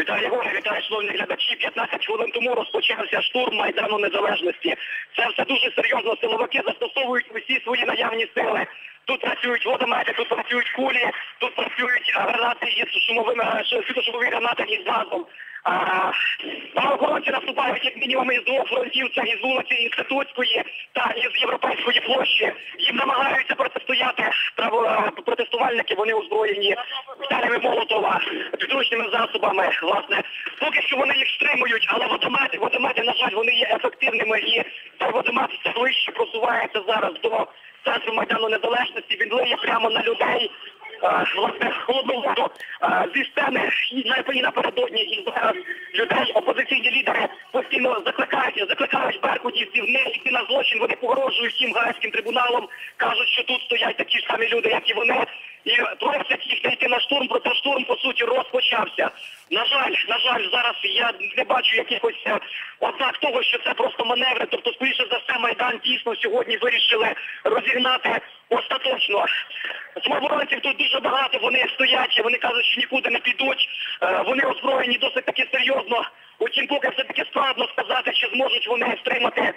Вітаю, Єгоре, вітаю, шановні глядачі. 15 хвилин тому розпочався штурм Майдану Незалежності. Це все дуже серйозно. Силовики застосовують усі свої наявні сили. Тут працюють водомети, тут працюють кулі, тут працюють а, гранати із шумовими а, ш- світлошумові гранати із газом. Правоохоронці наступають як мінімум із двох фронтів, це із вулиці Інститутської та із Європейської площі. Їм намагаються протистояти право протестувальники, вони озброєні сталями Молотова, підручними засобами. Власне, поки що вони їх стримують, але водомети, водомети, на жаль, вони є ефективними і цей водомет все ближче просувається зараз до центру Майдану Незалежності. Він лиє прямо на людей. Власне холодну воду зі сцени і на- напередодні і зараз людей, опозиційні лідери постійно закликають, закликають беркутівців не йти на злочин, вони погрожують всім гаазьким трибуналом, кажуть, що тут стоять такі ж самі люди, як і вони, і просять їх йти на штурм, проте штурм, по суті, розпочався. На жаль, на жаль, зараз я не бачу якихось е, ознак того, що це просто маневри, тобто, скоріше за все, Майдан дійсно сьогодні вирішили розігнати остаточно. Самооборонців тут дуже багато, вони стоять, вони кажуть, що нікуди не підуть, Е, вони озброєні досить таки серйозно. Утім, поки все-таки складно сказати, чи зможуть вони стримати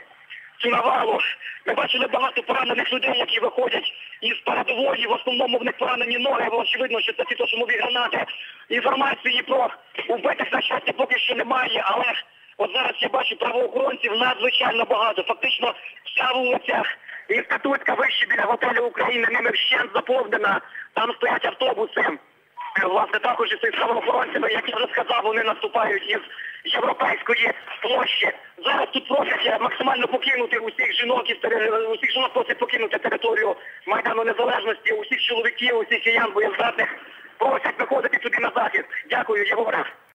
навалу. Ми бачили багато поранених людей, які виходять із передової, в основному в них поранені ноги, бо очевидно, що це фітошумові гранати. Інформації про вбитих на щастя поки що немає, але от зараз я бачу правоохоронців надзвичайно багато. Фактично вся вулиця Інститутська вище біля готелю України ними вщент заповнена. Там стоять автобуси. Е, Власне, також із цих правоохоронцями, як я вже сказав, вони наступають із європейської площі. Зараз тут просять е, максимально покинути усіх жінок і усіх жінок просять покинути територію Майдану Незалежності, усіх чоловіків, усіх киян боєздатних просять виходити туди на захід. Дякую, Єгоре.